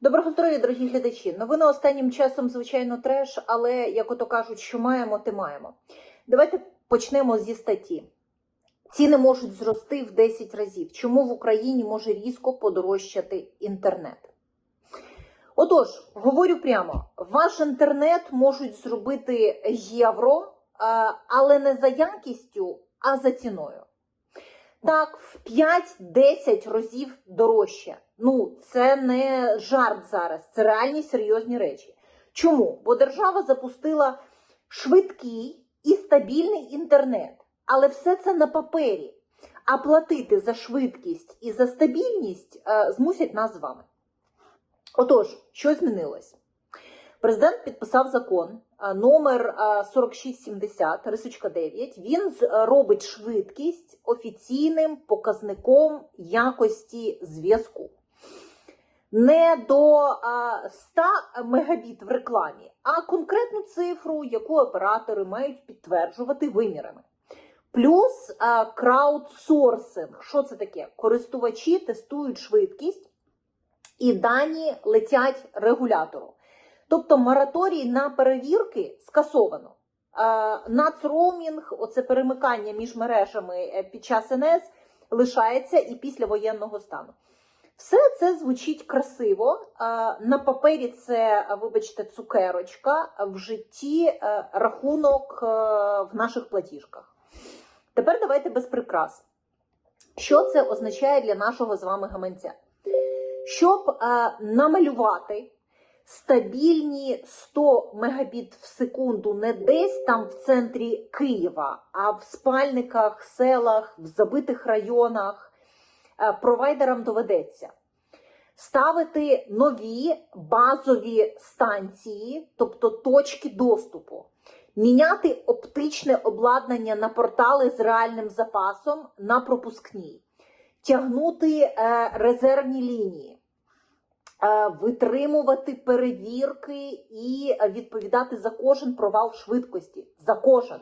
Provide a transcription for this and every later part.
Доброго здоров'я, дорогі глядачі. Новини останнім часом, звичайно, треш, але як ото кажуть, що маємо, те маємо. Давайте почнемо зі статті. Ціни можуть зрости в 10 разів. Чому в Україні може різко подорожчати інтернет? Отож, говорю прямо: ваш інтернет можуть зробити євро, е, але не за якістю, а за ціною. Так, в 5-10 разів дорожче. Ну, це не жарт зараз, це реальні серйозні речі. Чому? Бо держава запустила швидкий і стабільний інтернет, але все це на папері. А платити за швидкість і за стабільність е, змусять нас з вами. Отож, що змінилось? Президент підписав закон а, номер а, 4670, рисочка 9. Він робить швидкість офіційним показником якості зв'язку. Не до 100 мегабіт в рекламі, а конкретну цифру, яку оператори мають підтверджувати вимірами. Плюс краудсорсинг. Що це таке? Користувачі тестують швидкість і дані летять регулятору. Тобто мораторій на перевірки скасовано. Нацроумінг, оце перемикання між мережами е, під час НС, лишається і після воєнного стану. Все це звучить красиво. На папері це, вибачте, цукерочка, в житті е, рахунок е, в наших платіжках. Тепер давайте без прикрас. Що це означає для нашого з вами гаманця? Щоб намалювати стабільні 100 мегабіт в секунду. Не десь там в центрі Києва, а в спальниках, селах, в забитих районах, е, провайдерам доведеться ставити нові базові станції, тобто точки доступу, міняти оптичне обладнання на портали з реальним запасом на пропускні, тягнути е, резервні лінії витримувати перевірки і е, відповідати за кожен провал швидкості. За кожен.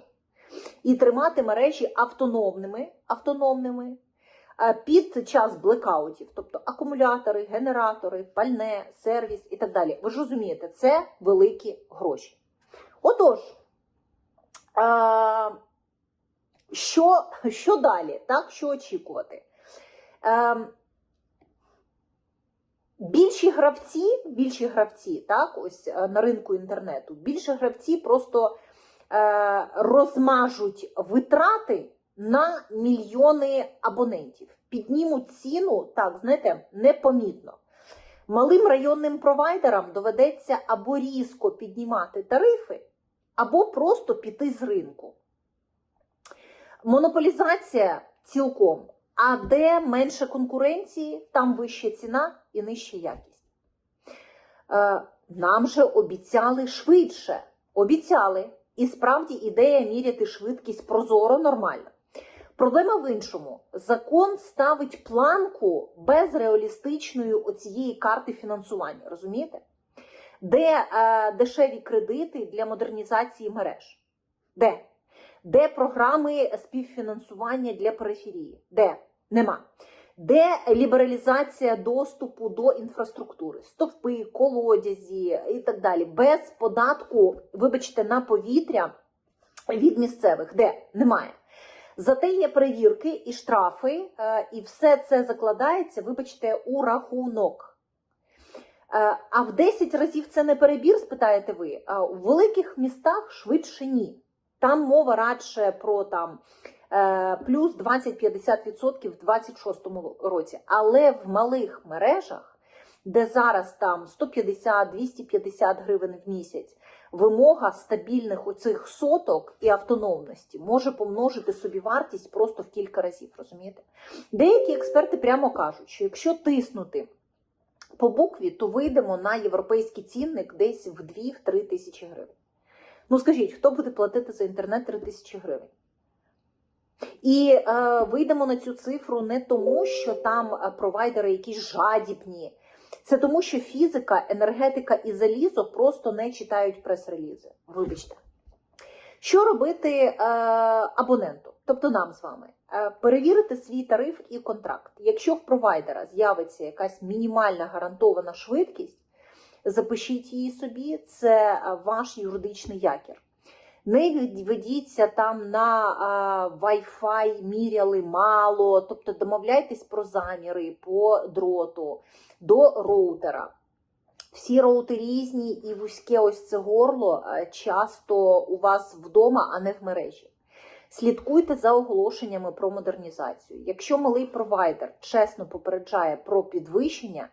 І тримати мережі автономними, автономними е, під час блекаутів, тобто акумулятори, генератори, пальне, сервіс і так далі. Ви ж розумієте, це великі гроші. Отож, е, що, що далі? Так, що очікувати? Більші гравці, більші гравці, так, ось е, на ринку інтернету, більші гравці просто е, розмажуть витрати на мільйони абонентів, піднімуть ціну, так, знаєте, непомітно. Малим районним провайдерам доведеться або різко піднімати тарифи, або просто піти з ринку. Монополізація цілком. А де менше конкуренції, там вища ціна і нижча якість. Е, нам же обіцяли швидше. Обіцяли. І справді ідея міряти швидкість прозоро нормальна. Проблема в іншому: закон ставить планку без реалістичної оцієї карти фінансування. Розумієте? Де е, дешеві кредити для модернізації мереж? Де? Де програми співфінансування для периферії? Де? Нема. Де лібералізація доступу до інфраструктури, стовпи, колодязі і так далі, без податку, вибачте, на повітря від місцевих, де немає. Зате є перевірки і штрафи, е, і все це закладається, вибачте, у рахунок. Е, А в 10 разів це не перебір, спитаєте ви. У великих містах швидше ні. Там мова радше про там е, плюс 20-50% в 26-му році. Але в малих мережах, де зараз там 150-250 гривень в місяць, вимога стабільних оцих соток і автономності може помножити собі вартість просто в кілька разів. Розумієте? Деякі експерти прямо кажуть, що якщо тиснути по букві, то вийдемо на європейський цінник десь в 2-3 тисячі гривень. Ну скажіть, хто буде платити за інтернет 3 тисячі гривень? І е, вийдемо на цю цифру не тому, що там е, провайдери якісь жадібні. Це тому, що фізика, енергетика і залізо просто не читають прес-релізи. Вибачте. Що робити е, абоненту, тобто нам з вами? Е, перевірити свій тариф і контракт. Якщо в провайдера з'явиться якась мінімальна гарантована швидкість, запишіть її собі, це ваш юридичний якір. Не від- ведіться там на Wi-Fi, міряли мало, тобто домовляйтесь про заміри по дроту до роутера. Всі роути різні і вузьке ось це горло часто у вас вдома, а не в мережі. Слідкуйте за оголошеннями про модернізацію. Якщо малий провайдер чесно попереджає про підвищення,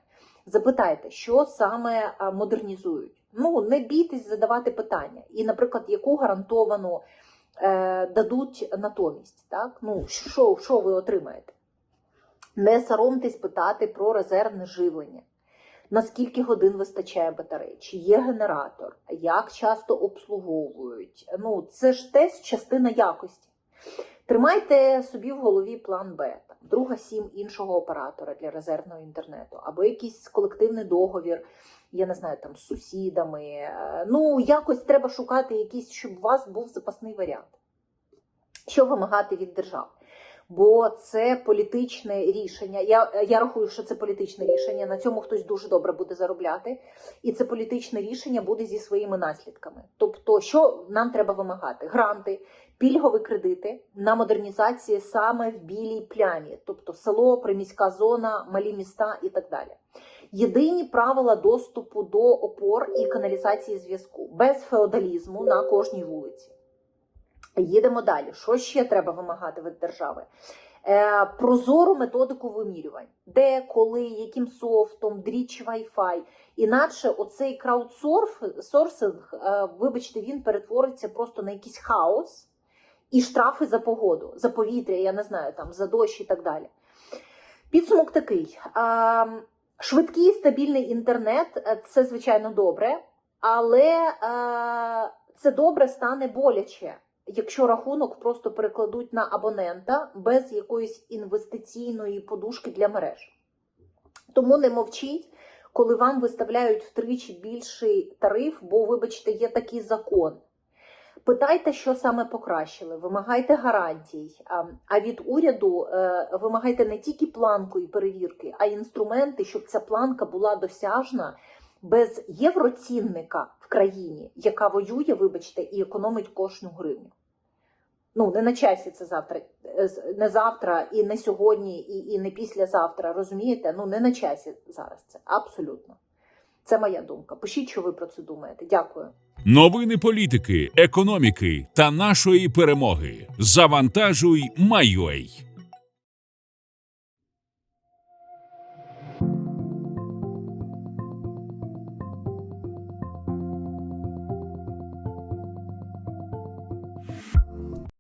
запитайте, що саме модернізують. Ну, не бійтесь задавати питання. І, наприклад, яку гарантовану е, дадуть натомість. Так? Ну, що, що ви отримаєте? Не соромтесь питати про резервне живлення. Наскільки годин вистачає батарей, чи є генератор, як часто обслуговують. Ну, це ж теж частина якості. Тримайте собі в голові план Б, там, друга сім іншого оператора для резервного інтернету, або якийсь колективний договір, я не знаю, там з сусідами. Е, Ну, якось треба шукати якийсь, щоб у вас був запасний варіант. Що вимагати від держав? Бо це політичне рішення. Я, я рахую, що це політичне рішення. На цьому хтось дуже добре буде заробляти, і це політичне рішення буде зі своїми наслідками. Тобто, що нам треба вимагати? Гранти, пільгові кредити на модернізації саме в білій плямі, тобто село, приміська зона, малі міста і так далі. Єдині правила доступу до опор і каналізації зв'язку без феодалізму на кожній вулиці. Їдемо далі. Що ще треба вимагати від держави? Е, прозору методику вимірювань, де, коли, яким софтом, дріт чи Wi-Fi. Іначе оцей краудсорсинг, е, вибачте, він перетвориться просто на якийсь хаос і штрафи за погоду, за повітря, я не знаю, там за дощ і так далі. Підсумок такий: а, швидкий стабільний інтернет е, це звичайно добре, але е, це добре стане боляче, якщо рахунок просто перекладуть на абонента без якоїсь інвестиційної подушки для мереж. Тому не мовчіть, коли вам виставляють втричі більший тариф, бо, вибачте, є такий закон. Питайте, що саме покращили, вимагайте гарантій. А- від уряду е, вимагайте не тільки планку і перевірки, а й інструменти, щоб ця планка була досяжна без євроцінника в країні, яка воює, вибачте, і економить кожну гривню. Ну, не на часі це завтра, е, не завтра, і не сьогодні, і, і не післязавтра. Розумієте? Ну, не на часі зараз це. Абсолютно. Це моя думка. Пишіть, що ви про це думаєте. Дякую. Новини політики, економіки та нашої перемоги. Завантажуй, Майой.